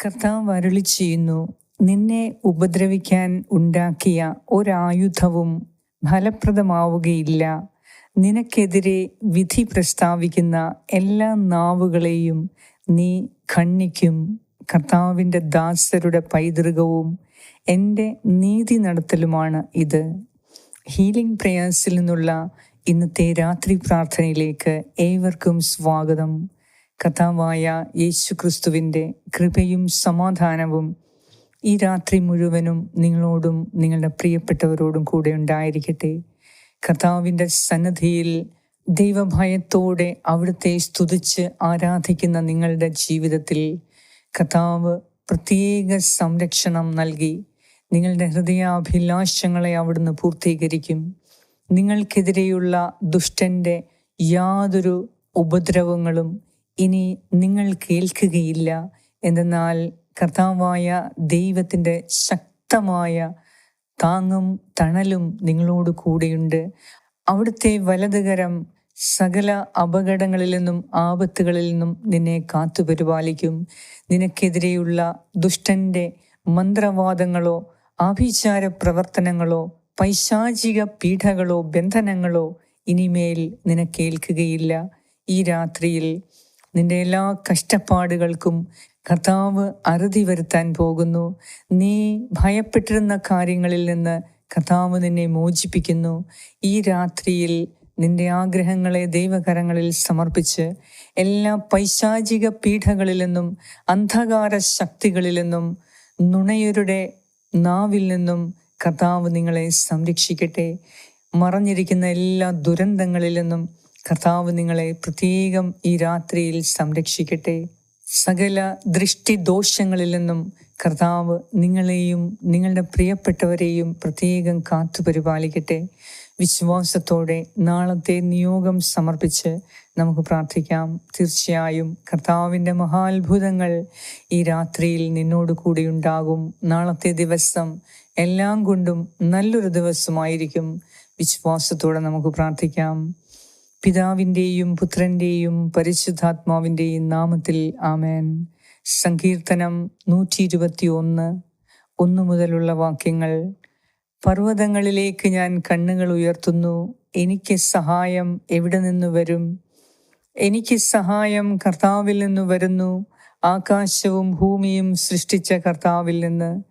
കർത്താവ് അരുളി ചെയ്യുന്നു നിന്നെ ഉപദ്രവിക്കാൻ ഉണ്ടാക്കിയ ഒരായുധവും ഫലപ്രദമാവുകയില്ല. നിനക്കെതിരെ വിധി പ്രസ്താവിക്കുന്ന എല്ലാ നാവുകളെയും നീ ഖണ്ണിക്കും കർത്താവിന്റെ ദാസരുടെ പൈതൃകവും എന്റെ നീതി നടത്തലുമാണ് ഇത്. ഹീലിംഗ് പ്രയാസിൽ നിന്നുള്ള ഇന്നത്തെ രാത്രി പ്രാർത്ഥനയിലേക്ക് ഏവർക്കും സ്വാഗതം. കഥാവായ യേശു ക്രിസ്തുവിന്റെ കൃപയും സമാധാനവും ഈ രാത്രി മുഴുവനും നിങ്ങളോടും നിങ്ങളുടെ പ്രിയപ്പെട്ടവരോടും കൂടെ ഉണ്ടായിരിക്കട്ടെ. കർത്താവിന്റെ സന്നദ്ധിയിൽ ദൈവഭയത്തോടെ അവിടുത്തെ സ്തുതിച്ച് ആരാധിക്കുന്ന നിങ്ങളുടെ ജീവിതത്തിൽ കർത്താവ് പ്രത്യേക സംരക്ഷണം നൽകി. നിങ്ങളുടെ ഹൃദയാഭിലാഷങ്ങളെ അവിടുന്ന് പൂർത്തീകരിക്കും. നിങ്ങൾക്കെതിരെയുള്ള ദുഷ്ടന്റെ യാതൊരു ഉപദ്രവങ്ങളും ഇനി നിങ്ങൾ കേൾക്കുകയില്ല. എന്തെന്നാൽ കർത്താവായ ദൈവത്തിന്റെ ശക്തമായ താങ്ങും തണലും നിങ്ങളോട് കൂടെയുണ്ട്. അവിടുത്തെ വലതുകരം സകല അപകടങ്ങളിൽ നിന്നും ആപത്തുകളിൽ നിന്നും നിന്നെ കാത്തു പരിപാലിക്കും. നിനക്കെതിരെയുള്ള ദുഷ്ടന്റെ മന്ത്രവാദങ്ങളോ ആഭിചാര പ്രവർത്തനങ്ങളോ പൈശാചിക പീഠകളോ ബന്ധനങ്ങളോ ഇനിമേൽ നിനക്കേൽക്കുകയില്ല ഈ രാത്രിയിൽ നിന്റെ എല്ലാ കഷ്ടപ്പാടുകൾക്കും കർത്താവ് അറുതി വരുത്താൻ പോകുന്നു. നീ ഭയപ്പെട്ടിരുന്ന കാര്യങ്ങളിൽ നിന്ന് കർത്താവ് നിന്നെ മോചിപ്പിക്കുന്നു. ഈ രാത്രിയിൽ നിന്റെ ആഗ്രഹങ്ങളെ ദൈവകരങ്ങളിൽ സമർപ്പിച്ച് എല്ലാ പൈശാചിക പീഠകളിൽ നിന്നും അന്ധകാര ശക്തികളിൽ നിന്നും നുണയരുടെ നാവിൽ നിന്നും കർത്താവ് നിങ്ങളെ സംരക്ഷിക്കട്ടെ. മറഞ്ഞിരിക്കുന്ന എല്ലാ ദുരന്തങ്ങളിൽ നിന്നും കർത്താവ് നിങ്ങളെ പ്രത്യേകം ഈ രാത്രിയിൽ സംരക്ഷിക്കട്ടെ. സകല ദൃഷ്ടിദോഷങ്ങളിൽ നിന്നും കർത്താവ് നിങ്ങളെയും നിങ്ങളുടെ പ്രിയപ്പെട്ടവരെയും പ്രത്യേകം കാത്തു പരിപാലിക്കട്ടെ. വിശ്വാസത്തോടെ നാളത്തെ നിയോഗം സമർപ്പിച്ച് നമുക്ക് പ്രാർത്ഥിക്കാം. തീർച്ചയായും കർത്താവിന്റെ മഹാത്ഭുതങ്ങൾ ഈ രാത്രിയിൽ നിന്നോട് കൂടി ഉണ്ടാകും. നാളത്തെ ദിവസം എല്ലാം കൊണ്ടും നല്ലൊരു ദിവസമായിരിക്കും. വിശ്വാസത്തോടെ നമുക്ക് പ്രാർത്ഥിക്കാം. പിതാവിന്റെയും പുത്രന്റെയും പരിശുദ്ധാത്മാവിന്റെയും നാമത്തിൽ ആമേൻ. സങ്കീർത്തനം നൂറ്റി ഇരുപത്തി ഒന്ന് ഒന്നു മുതലുള്ള വാക്യങ്ങൾ. പർവതങ്ങളിലേക്ക് ഞാൻ കണ്ണുകൾ ഉയർത്തുന്നു. എനിക്ക് സഹായം എവിടെ നിന്ന് വരും? എനിക്ക് സഹായം കർത്താവിൽ നിന്ന് വരുന്നു. ആകാശവും ഭൂമിയും സൃഷ്ടിച്ച കർത്താവിൽ നിന്ന്.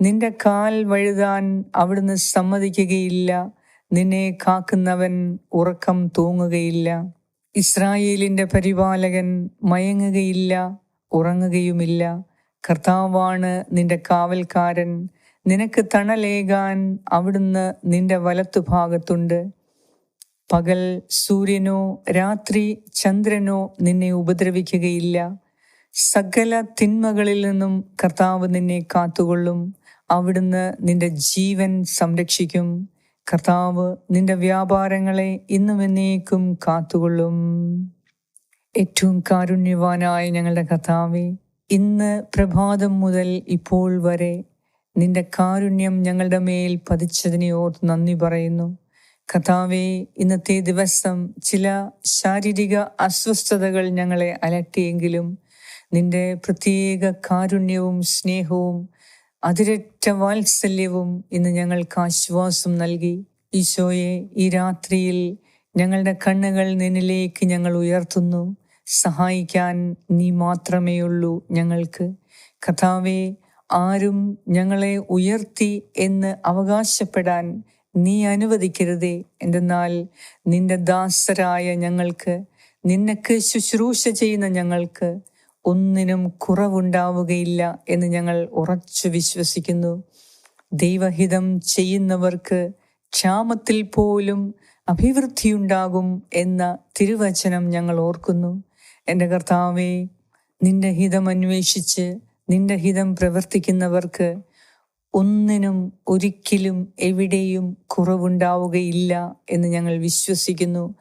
നിന്റെ കാൽ വഴുതാൻ അവിടുന്ന് സമ്മതിക്കുകയില്ല. നിന്നെ കാക്കുന്നവൻ ഉറക്കം തൂങ്ങുകയില്ല. ഇസ്രായേലിന്റെ പരിപാലകൻ മയങ്ങുകയില്ല ഉറങ്ങുകയുമില്ല. കർത്താവാണ് നിന്റെ കാവൽക്കാരൻ. നിനക്ക് തണലേകാൻ അവിടുന്ന് നിന്റെ വലത്തുഭാഗത്തുണ്ട്. പകൽ സൂര്യനോ രാത്രി ചന്ദ്രനോ നിന്നെ ഉപദ്രവിക്കുകയില്ല. സകല തിന്മകളിൽ നിന്നും കർത്താവ് നിന്നെ കാത്തുകൊള്ളും. അവിടുന്ന് നിന്റെ ജീവൻ സംരക്ഷിക്കും. കർത്താവ് നിന്റെ വ്യാപാരങ്ങളെ ഇന്നും എന്നേക്കും കാത്തുകൊള്ളും. ഏറ്റവും കാരുണ്യവാനായ ഞങ്ങളുടെ കർത്താവെ ഇന്ന് പ്രഭാതം മുതൽ ഇപ്പോൾ വരെ നിന്റെ കാരുണ്യം ഞങ്ങളുടെ മേൽ പതിച്ചതിനെ ഓർത്ത് നന്ദി പറയുന്നു. കഥാവെ ഇന്നത്തെ ദിവസം ചില ശാരീരിക അസ്വസ്ഥതകൾ ഞങ്ങളെ അലട്ടിയെങ്കിലും നിന്റെ പ്രത്യേക കാരുണ്യവും സ്നേഹവും അതിരറ്റ വാത്സല്യവും ഇന്ന് ഞങ്ങൾക്ക് ആശ്വാസം നൽകി. ഈശോയെ ഈ രാത്രിയിൽ ഞങ്ങളുടെ കണ്ണുകൾ നിന്നിലേക്ക് ഞങ്ങൾ ഉയർത്തുന്നു. സഹായിക്കാൻ നീ മാത്രമേ ഉള്ളൂ ഞങ്ങൾക്ക്. കഥാവെ ആരും ഞങ്ങളെ ഉയർത്തി എന്ന് അവകാശപ്പെടാൻ നീ അനുവദിക്കരുതേ. എന്തെന്നാൽ നിന്റെ ദാസരായ ഞങ്ങൾക്ക് നിന്നക്ക് ശുശ്രൂഷ ചെയ്യുന്ന ഞങ്ങൾക്ക് ഒന്നിനും കുറവുണ്ടാവുകയില്ല എന്ന് ഞങ്ങൾ ഉറച്ചു വിശ്വസിക്കുന്നു. ദൈവഹിതം ചെയ്യുന്നവർക്ക് ക്ഷാമത്തിൽ പോലും അഭിവൃദ്ധിയുണ്ടാകും എന്ന തിരുവചനം ഞങ്ങൾ ഓർക്കുന്നു. എന്റെ കർത്താവെ നിന്റെ ഹിതം അന്വേഷിച്ച് നിന്റെ ഹിതം പ്രവർത്തിക്കുന്നവർക്ക് ഒന്നിനും ഒരിക്കലും എവിടെയും കുറവുണ്ടാവുകയില്ല എന്ന് ഞങ്ങൾ വിശ്വസിക്കുന്നു.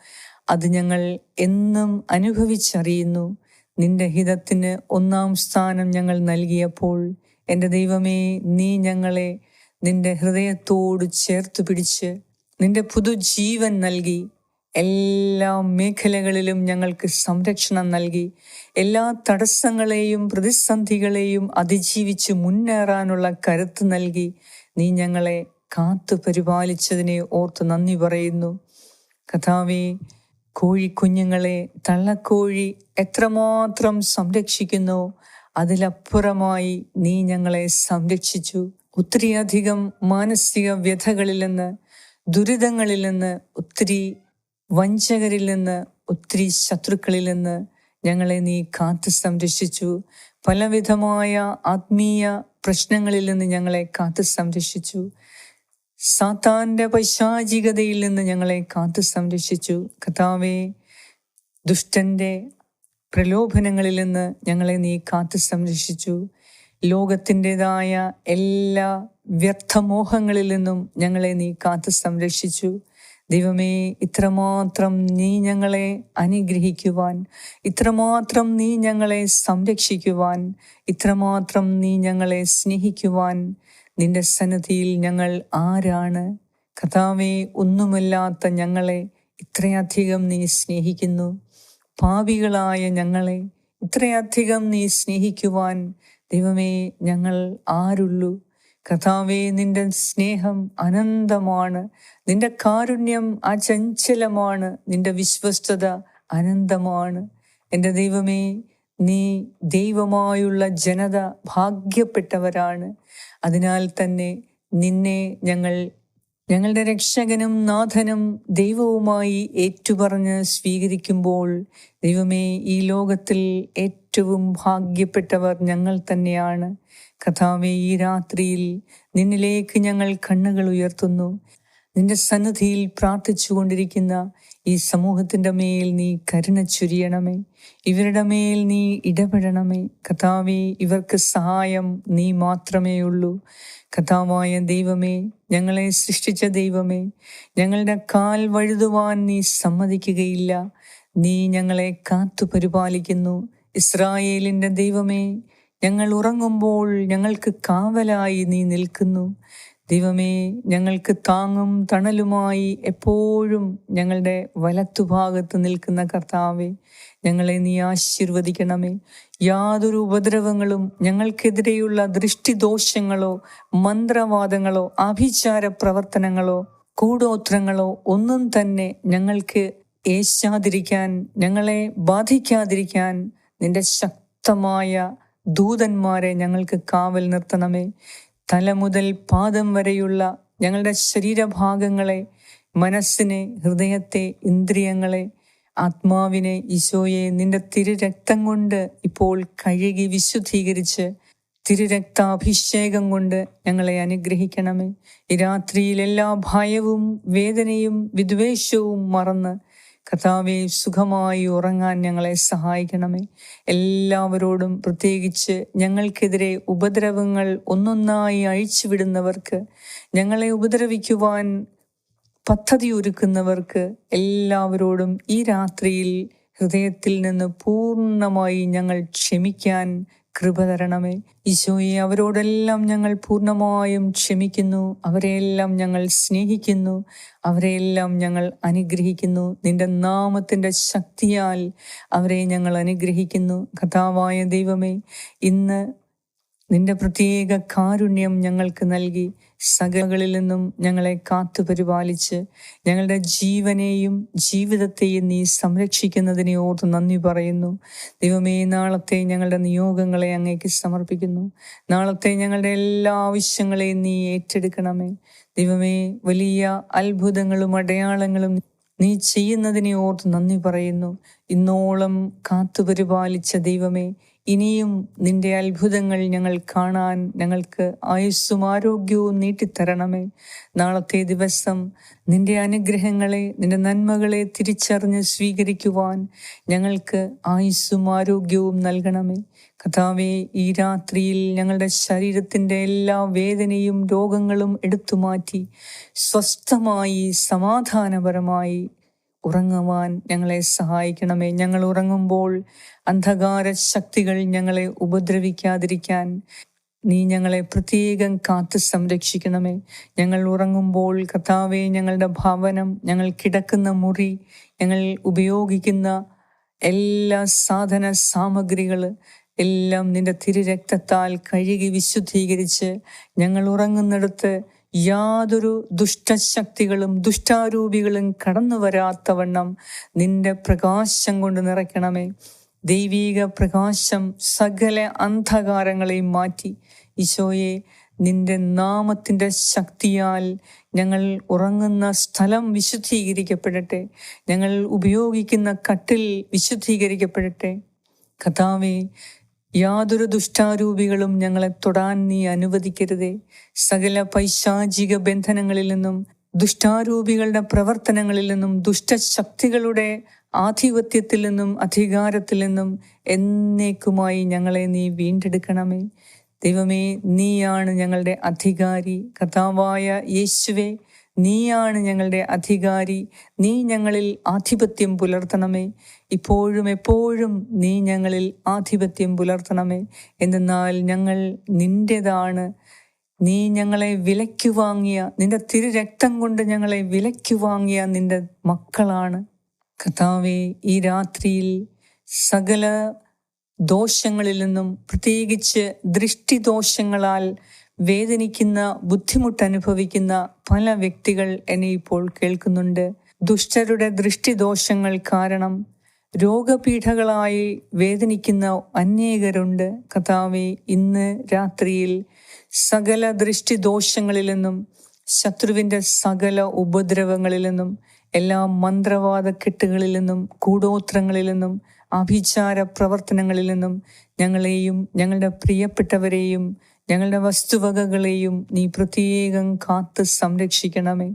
അത് ഞങ്ങൾ എന്നും അനുഭവിച്ചറിയുന്നു. നിന്റെ ഹിതത്തിന് ഒന്നാം സ്ഥാനം ഞങ്ങൾ നൽകിയപ്പോൾ എന്റെ ദൈവമേ നീ ഞങ്ങളെ നിന്റെ ഹൃദയത്തോട് ചേർത്ത് പിടിച്ച് നിന്റെ പുതുജീവൻ നൽകി. എല്ലാ മേഖലകളിലും ഞങ്ങൾക്ക് സംരക്ഷണം നൽകി. എല്ലാ തടസ്സങ്ങളെയും പ്രതിസന്ധികളെയും അതിജീവിച്ച് മുന്നേറാനുള്ള കരുത്ത് നൽകി. നീ ഞങ്ങളെ കാത്തു പരിപാലിച്ചതിനെ ഓർത്ത് നന്ദി പറയുന്നു. കഥാവേ കോഴിക്കുഞ്ഞുങ്ങളെ തള്ളക്കോഴി എത്രമാത്രം സംരക്ഷിക്കുന്നു അതിലപ്പുറമായി നീ ഞങ്ങളെ സംരക്ഷിച്ചു. ഒത്തിരിയധികം മാനസിക വ്യഥകളിൽ നിന്ന് ദുരിതങ്ങളിൽ നിന്ന് ഒത്തിരി വഞ്ചകരിൽ നിന്ന് ഒത്തിരി ശത്രുക്കളിൽ നിന്ന് ഞങ്ങളെ നീ കാത്തു സംരക്ഷിച്ചു. പലവിധമായ ആത്മീയ പ്രശ്നങ്ങളിൽ നിന്ന് ഞങ്ങളെ കാത്തു സംരക്ഷിച്ചു. സാത്താന്റെ പൈശാചികതയിൽ നിന്ന് ഞങ്ങളെ കാത്തു സംരക്ഷിച്ചു. കഥാവേ ദുഷ്ടന്റെ പ്രലോഭനങ്ങളിൽ നിന്ന് ഞങ്ങളെ നീ കാത്തു സംരക്ഷിച്ചു. ലോകത്തിന്റെതായ എല്ലാ വ്യർത്ഥമോഹങ്ങളിൽ നിന്നും ഞങ്ങളെ നീ കാത്തു സംരക്ഷിച്ചു. ദൈവമേ ഇത്രമാത്രം നീ ഞങ്ങളെ അനുഗ്രഹിക്കുവാൻ ഇത്രമാത്രം നീ ഞങ്ങളെ സംരക്ഷിക്കുവാൻ ഇത്രമാത്രം നീ ഞങ്ങളെ സ്നേഹിക്കുവാൻ നിന്റെ സന്നദ്ധിയിൽ ഞങ്ങൾ ആരാണ്? കഥാവെ ഒന്നുമില്ലാത്ത ഞങ്ങളെ ഇത്രയധികം നീ സ്നേഹിക്കുന്നു. പാപികളായ ഞങ്ങളെ ഇത്രയധികം നീ സ്നേഹിക്കുവാൻ ദൈവമേ ഞങ്ങൾ ആരുള്ളൂ? കഥാവേ നിന്റെ സ്നേഹം അനന്തമാണ്. നിന്റെ കാരുണ്യം അചഞ്ചലമാണ്. നിന്റെ വിശ്വസ്തത അനന്തമാണ്. എന്റെ ദൈവമേ നീ ദൈവമായുള്ള ജനത ഭാഗ്യപ്പെട്ടവരാണ്. അതിനാൽ തന്നെ നിന്നെ ഞങ്ങൾ ഞങ്ങളുടെ രക്ഷകനും നാഥനും ദൈവവുമായി ഏറ്റുപറഞ്ഞ് സ്വീകരിക്കുമ്പോൾ ദൈവമേ ഈ ലോകത്തിൽ ഏറ്റവും ഭാഗ്യപ്പെട്ടവർ ഞങ്ങൾ തന്നെയാണ്. കഥാവെ ഈ രാത്രിയിൽ നിന്നിലേക്ക് ഞങ്ങൾ കണ്ണുകൾ ഉയർത്തുന്നു. നിന്റെ സന്നിധിയിൽ പ്രാർത്ഥിച്ചുകൊണ്ടിരിക്കുന്ന ഈ സമൂഹത്തിന്റെ മേൽ നീ കരുണ ചുരിയണമേ. ഇവരുടെ മേൽ നീ ഇടപെടണമേ. കഥാവി ഇവർക്ക് സഹായം നീ മാത്രമേ ഉള്ളൂ. കഥാവായ ദൈവമേ ഞങ്ങളെ സൃഷ്ടിച്ച ദൈവമേ ഞങ്ങളുടെ കാൽ വഴുതുവാൻ നീ സമ്മതിക്കുകയില്ല. നീ ഞങ്ങളെ കാത്തു പരിപാലിക്കുന്നു. ഇസ്രായേലിന്റെ ദൈവമേ ഞങ്ങൾ ഉറങ്ങുമ്പോൾ ഞങ്ങൾക്ക് കാവലായി നീ നിൽക്കുന്നു. ദൈവമേ ഞങ്ങൾക്ക് താങ്ങും തണലുമായി എപ്പോഴും ഞങ്ങളുടെ വലത്തുഭാഗത്ത് നിൽക്കുന്ന കർത്താവെ ഞങ്ങളെ നീ ആശീർവദിക്കണമേ. യാതൊരു ഉപദ്രവങ്ങളും ഞങ്ങൾക്കെതിരെയുള്ള ദൃഷ്ടിദോഷങ്ങളോ മന്ത്രവാദങ്ങളോ ആഭിചാര പ്രവർത്തനങ്ങളോ കൂടോത്രങ്ങളോ ഒന്നും തന്നെ ഞങ്ങൾക്ക് ഏശാതിരിക്കാൻ ഞങ്ങളെ ബാധിക്കാതിരിക്കാൻ നിന്റെ ശക്തമായ ദൂതന്മാരെ ഞങ്ങൾക്ക് കാവൽ നിർത്തണമേ. തല മുതൽ പാദം വരെയുള്ള ഞങ്ങളുടെ ശരീരഭാഗങ്ങളെ മനസ്സിനെ ഹൃദയത്തെ ഇന്ദ്രിയങ്ങളെ ആത്മാവിനെ ഈശോയെ നിന്റെ തിരുരക്തം കൊണ്ട് ഇപ്പോൾ കഴുകി വിശുദ്ധീകരിച്ച് തിരുരക്താഭിഷേകം കൊണ്ട് ഞങ്ങളെ അനുഗ്രഹിക്കണമേ. ഈ രാത്രിയിൽ എല്ലാ ഭയവും വേദനയും വിദ്വേഷവും മറന്ന് കർത്താവെ സുഖമായി ഉറങ്ങാൻ ഞങ്ങളെ സഹായിക്കണമേ. എല്ലാവരോടും പ്രത്യേകിച്ച് ഞങ്ങൾക്കെതിരെ ഉപദ്രവങ്ങൾ ഒന്നൊന്നായി അഴിച്ചുവിടുന്നവർക്ക് ഞങ്ങളെ ഉപദ്രവിക്കുവാൻ പദ്ധതി ഒരുക്കുന്നവർക്ക് എല്ലാവരോടും ഈ രാത്രിയിൽ ഹൃദയത്തിൽ നിന്ന് പൂർണമായി ഞങ്ങൾ ക്ഷമിക്കാൻ കൃപ തരണമേ. ഈശോയെ അവരോടെല്ലാം ഞങ്ങൾ പൂർണമായും ക്ഷമിക്കുന്നു. അവരെയെല്ലാം ഞങ്ങൾ സ്നേഹിക്കുന്നു. അവരെയെല്ലാം ഞങ്ങൾ അനുഗ്രഹിക്കുന്നു. നിന്റെ നാമത്തിന്റെ ശക്തിയാൽ അവരെ ഞങ്ങൾ അനുഗ്രഹിക്കുന്നു. കഥാവായ ദൈവമേ ഇന്ന് നിന്റെ പ്രത്യേക കാരുണ്യം ഞങ്ങൾക്ക് നൽകി. സകലകളിൽ നിന്നും ഞങ്ങളെ കാത്തു പരിപാലിച്ച് ഞങ്ങളുടെ ജീവനെയും ജീവിതത്തെയും നീ സംരക്ഷിക്കുന്നതിനെ ഓർത്ത് നന്ദി പറയുന്നു. ദൈവമേ നാളത്തെ ഞങ്ങളുടെ നിയോഗങ്ങളെ അങ്ങേക്ക് സമർപ്പിക്കുന്നു. നാളത്തെ ഞങ്ങളുടെ എല്ലാ ആവശ്യങ്ങളെയും നീ ഏറ്റെടുക്കണമേ. ദൈവമേ വലിയ അത്ഭുതങ്ങളും അടയാളങ്ങളും നീ ചെയ്യുന്നതിനെ ഓർത്ത് നന്ദി പറയുന്നു. ഇന്നോളം കാത്തുപരിപാലിച്ച ദൈവമേ ഇനിയും നിന്റെ അത്ഭുതങ്ങൾ ഞങ്ങൾ കാണാൻ ഞങ്ങൾക്ക് ആയുസ്സും ആരോഗ്യവും നീട്ടിത്തരണമേ. നാളത്തെ ദിവസം നിന്റെ അനുഗ്രഹങ്ങളെ നിന്റെ നന്മകളെ തിരിച്ചറിഞ്ഞ് സ്വീകരിക്കുവാൻ ഞങ്ങൾക്ക് ആയുസ്സും ആരോഗ്യവും നൽകണമേ. കഥാവെ ഈ രാത്രിയിൽ ഞങ്ങളുടെ ശരീരത്തിന്റെ എല്ലാ വേദനയും രോഗങ്ങളും എടുത്തു മാറ്റി സ്വസ്ഥമായി സമാധാനപരമായി ഉറങ്ങുവാൻ ഞങ്ങളെ സഹായിക്കണമേ. ഞങ്ങൾ ഉറങ്ങുമ്പോൾ അന്ധകാര ശക്തികൾ ഞങ്ങളെ ഉപദ്രവിക്കാതിരിക്കാൻ നീ ഞങ്ങളെ പ്രത്യേകം കാത്തു സംരക്ഷിക്കണമേ. ഞങ്ങൾ ഉറങ്ങുമ്പോൾ കർത്താവെ ഞങ്ങളുടെ ഭവനം ഞങ്ങൾ കിടക്കുന്ന മുറി ഞങ്ങൾ ഉപയോഗിക്കുന്ന എല്ലാ സാധന സാമഗ്രികൾ എല്ലാം നിന്റെ തിരുരക്തത്താൽ കഴുകി വിശുദ്ധീകരിച്ച് ഞങ്ങൾ ഉറങ്ങുന്നിടത്ത് യാതൊരു ദുഷ്ടശക്തികളും ദുഷ്ടാരൂപികളും കടന്നു വരാത്തവണ്ണം നിന്റെ പ്രകാശം കൊണ്ട് നിറയ്ക്കണമേ. ദൈവീക പ്രകാശം സകല അന്ധകാരങ്ങളെയും മാറ്റി. ഈശോയെ നിന്റെ നാമത്തിന്റെ ശക്തിയാൽ ഞങ്ങൾ ഉറങ്ങുന്ന സ്ഥലം വിശുദ്ധീകരിക്കപ്പെടട്ടെ. ഞങ്ങൾ ഉപയോഗിക്കുന്ന കട്ടിൽ വിശുദ്ധീകരിക്കപ്പെടട്ടെ. കഥാവേ യാതൊരു ദുഷ്ടാരൂപികളും ഞങ്ങളെ തൊടാൻ നീ അനുവദിക്കരുതേ. സകല പൈശാചിക ബന്ധനങ്ങളിൽ നിന്നും ദുഷ്ടാരൂപികളുടെ പ്രവർത്തനങ്ങളിൽ നിന്നും ദുഷ്ടശക്തികളുടെ ആധിപത്യത്തിൽ നിന്നും അധികാരത്തിൽ നിന്നും എന്നേക്കുമായി ഞങ്ങളെ നീ വീണ്ടെടുക്കണമേ. ദൈവമേ നീയാണ് ഞങ്ങളുടെ അധികാരി. കഥാവായ യേശുവേ നീയാണ് ഞങ്ങളുടെ അധികാരി. നീ ഞങ്ങളിൽ ആധിപത്യം പുലർത്തണമേ. ഇപ്പോഴും എപ്പോഴും നീ ഞങ്ങളിൽ ആധിപത്യം പുലർത്തണമേ. എന്തെന്നാൽ ഞങ്ങൾ നിന്റെതാണ് നീ ഞങ്ങളെ വിലയ്ക്കു വാങ്ങിയ നിന്റെ തിരുരക്തം കൊണ്ട് ഞങ്ങളെ വിലയ്ക്കു വാങ്ങിയ നിന്റെ മക്കളാണ്. കഥാവെ ഈ രാത്രിയിൽ സകല ദോഷങ്ങളിൽ നിന്നും പ്രത്യേകിച്ച് ദൃഷ്ടിദോഷങ്ങളാൽ വേദനിക്കുന്ന ബുദ്ധിമുട്ട് അനുഭവിക്കുന്ന പല വ്യക്തികൾ എന്നെ ഇപ്പോൾ കേൾക്കുന്നുണ്ട്. ദുഷ്ടരുടെ ദൃഷ്ടിദോഷങ്ങൾ കാരണം രോഗപീഠകളായി വേദനിക്കുന്ന അനേകരുണ്ട്. കഥാവി ഇന്ന് രാത്രിയിൽ സകല ദൃഷ്ടിദോഷങ്ങളിൽ നിന്നും ശത്രുവിന്റെ സകല ഉപദ്രവങ്ങളിൽ നിന്നും എല്ലാ മന്ത്രവാദ കെട്ടുകളിൽ നിന്നും കൂടോത്രങ്ങളിൽ നിന്നും അഭിചാര പ്രവർത്തനങ്ങളിൽ നിന്നും ഞങ്ങളെയും ഞങ്ങളുടെ പ്രിയപ്പെട്ടവരെയും ഞങ്ങളുടെ വസ്തുവകകളെയും നീ പ്രത്യേകം കാത്ത് സംരക്ഷിക്കണമേ.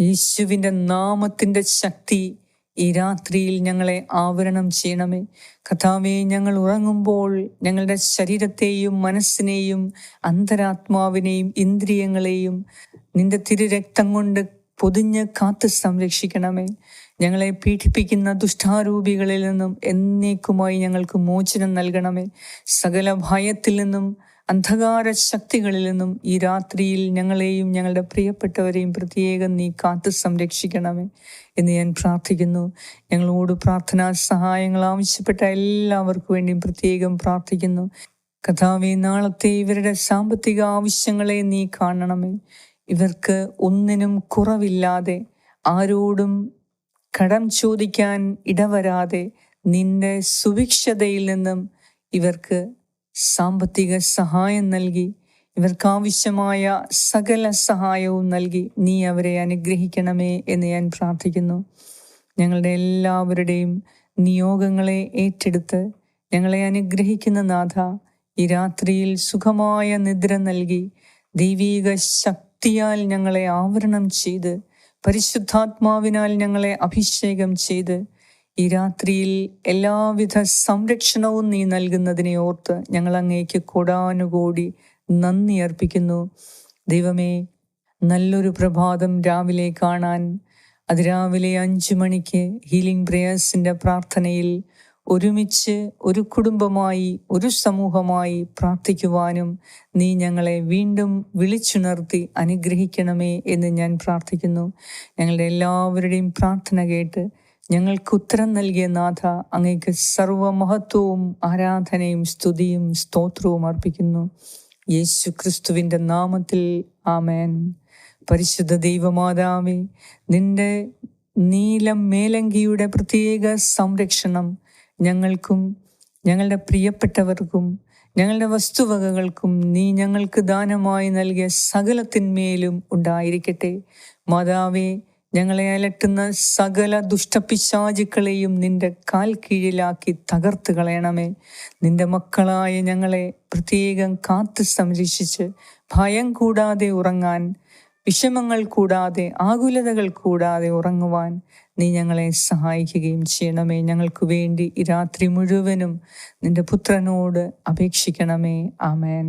യേശുവിന്റെ നാമത്തിന്റെ ശക്തി ഈ രാത്രിയിൽ ഞങ്ങളെ ആവരണം ചെയ്യണമേ. കഥാവെ ഞങ്ങൾ ഉറങ്ങുമ്പോൾ ഞങ്ങളുടെ ശരീരത്തെയും മനസ്സിനെയും അന്തരാത്മാവിനെയും ഇന്ദ്രിയങ്ങളെയും നിന്റെ തിരുരക്തം കൊണ്ട് പൊതിഞ്ഞ് കാത്ത് സംരക്ഷിക്കണമേ. ഞങ്ങളെ പീഡിപ്പിക്കുന്ന ദുഷ്ടാരൂപികളിൽ നിന്നും എന്നേക്കുമായി ഞങ്ങൾക്ക് മോചനം നൽകണമേ. സകല ഭയത്തിൽ നിന്നും അന്ധകാര ശക്തികളിൽ നിന്നും ഈ രാത്രിയിൽ ഞങ്ങളെയും ഞങ്ങളുടെ പ്രിയപ്പെട്ടവരെയും പ്രത്യേകം നീ കാത്തു സംരക്ഷിക്കണമേ എന്ന് ഞാൻ പ്രാർത്ഥിക്കുന്നു. ഞങ്ങളോട് പ്രാർത്ഥനാ സഹായങ്ങൾ ആവശ്യപ്പെട്ട എല്ലാവർക്കും വേണ്ടിയും പ്രത്യേകം പ്രാർത്ഥിക്കുന്നു. കഥാവെ നാളത്തെ ഇവരുടെ സാമ്പത്തിക ആവശ്യങ്ങളെ നീ കാണണമേ. ഇവർക്ക് ഒന്നിനും കുറവില്ലാതെ ആരോടും കടം ചോദിക്കാൻ ഇടവരാതെ നിന്റെ സുഭിക്ഷതയിൽ നിന്നും ഇവർക്ക് സാമ്പത്തിക സഹായം നൽകി ഇവർക്കാവശ്യമായ സകല സഹായവും നൽകി നീ അവരെ അനുഗ്രഹിക്കണമേ എന്ന് ഞാൻ പ്രാർത്ഥിക്കുന്നു. ഞങ്ങളുടെ എല്ലാവരുടെയും നിയോഗങ്ങളെ ഏറ്റെടുത്ത് ഞങ്ങളെ അനുഗ്രഹിക്കുന്ന നാഥ ഈ രാത്രിയിൽ സുഖമായ നിദ്ര നൽകി ദൈവീക ശക്തിയാൽ ഞങ്ങളെ ആവരണം ചെയ്ത് പരിശുദ്ധാത്മാവിനാൽ ഞങ്ങളെ അഭിഷേകം ചെയ്ത് ഈ രാത്രിയിൽ എല്ലാവിധ സംരക്ഷണവും നീ നൽകുന്നതിനെ ഓർത്ത് ഞങ്ങൾ അങ്ങേക്ക് കൂടാനുകൂടി നന്ദി അർപ്പിക്കുന്നു. ദൈവമേ നല്ലൊരു പ്രഭാതം രാവിലെ കാണാൻ അതിരാവിലെ അഞ്ചു മണിക്ക് ഹീലിംഗ് പ്രേയേഴ്സിന്റെ പ്രാർത്ഥനയിൽ ഒരുമിച്ച് ഒരു കുടുംബമായി ഒരു സമൂഹമായി പ്രാർത്ഥിക്കുവാനും നീ ഞങ്ങളെ വീണ്ടും വിളിച്ചുണർത്തി അനുഗ്രഹിക്കണമേ എന്ന് ഞാൻ പ്രാർത്ഥിക്കുന്നു. ഞങ്ങളുടെ എല്ലാവരുടെയും പ്രാർത്ഥന കേട്ട് ഞങ്ങൾക്ക് ഉത്തരം നൽകിയ നാഥ അങ്ങേക്ക് സർവമഹത്വവും ആരാധനയും സ്തുതിയും സ്തോത്രവും അർപ്പിക്കുന്നു. യേശു ക്രിസ്തുവിന്റെ നാമത്തിൽ ആമേൻ. പരിശുദ്ധ ദൈവമാതാവേ നിന്റെ നീലം മേലങ്കിയുടെ പ്രത്യേക സംരക്ഷണം ഞങ്ങൾക്കും ഞങ്ങളുടെ പ്രിയപ്പെട്ടവർക്കും ഞങ്ങളുടെ വസ്തുവകകൾക്കും നീ ഞങ്ങൾക്ക് ദാനമായി നൽകിയ സകലത്തിന്മേലും ഉണ്ടായിരിക്കട്ടെ. മാതാവേ ഞങ്ങളെ അലട്ടുന്ന സകല ദുഷ്ടപിശാചുക്കളെയും നിന്റെ കാൽ കീഴിലാക്കി തകർത്ത് കളയണമേ. നിന്റെ മക്കളായ ഞങ്ങളെ പ്രത്യേകം കാത്ത് സംരക്ഷിച്ച് ഭയം കൂടാതെ ഉറങ്ങാൻ വിഷമങ്ങൾ കൂടാതെ ആകുലതകൾ കൂടാതെ ഉറങ്ങുവാൻ നീ ഞങ്ങളെ സഹായിക്കുകയും ചെയ്യണമേ. ഞങ്ങൾക്ക് വേണ്ടി ഈ രാത്രി മുഴുവനും നിന്റെ പുത്രനോട് അപേക്ഷിക്കണമേ. ആമേൻ.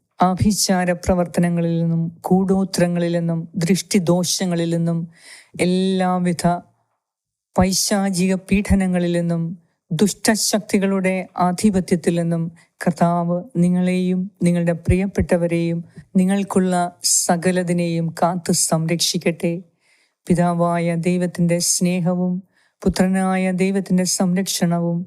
ആഭിചാര പ്രവർത്തനങ്ങളിൽ നിന്നും കൂടോത്രങ്ങളിൽ നിന്നും ദൃഷ്ടിദോഷങ്ങളിൽ നിന്നും എല്ലാവിധ പൈശാചിക പീഡനങ്ങളിൽ നിന്നും ദുഷ്ടശക്തികളുടെ ആധിപത്യത്തിൽ നിന്നും കർത്താവ് നിങ്ങളെയും നിങ്ങളുടെ പ്രിയപ്പെട്ടവരെയും നിങ്ങൾക്കുള്ള സകലതിനെയും കാത്തു സംരക്ഷിക്കട്ടെ. പിതാവായ ദൈവത്തിന്റെ സ്നേഹവും പുത്രനായ ദൈവത്തിന്റെ സംരക്ഷണവും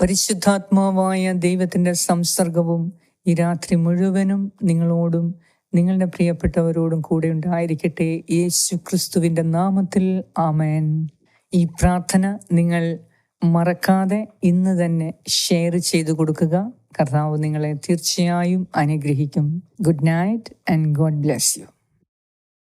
പരിശുദ്ധാത്മാവായ ദൈവത്തിന്റെ സംസർഗവും ഈ രാത്രി മുഴുവനും നിങ്ങളോടും നിങ്ങളുടെ പ്രിയപ്പെട്ടവരോടും കൂടെ ഉണ്ടായിരിക്കട്ടെ. യേശു ക്രിസ്തുവിന്റെ നാമത്തിൽ ആമേൻ. ഈ പ്രാർത്ഥന നിങ്ങൾ മറക്കാതെ ഇന്ന് തന്നെ ഷെയർ ചെയ്തു കൊടുക്കുക. കർത്താവ് നിങ്ങളെ തീർച്ചയായും അനുഗ്രഹിക്കും. Good night and God bless you.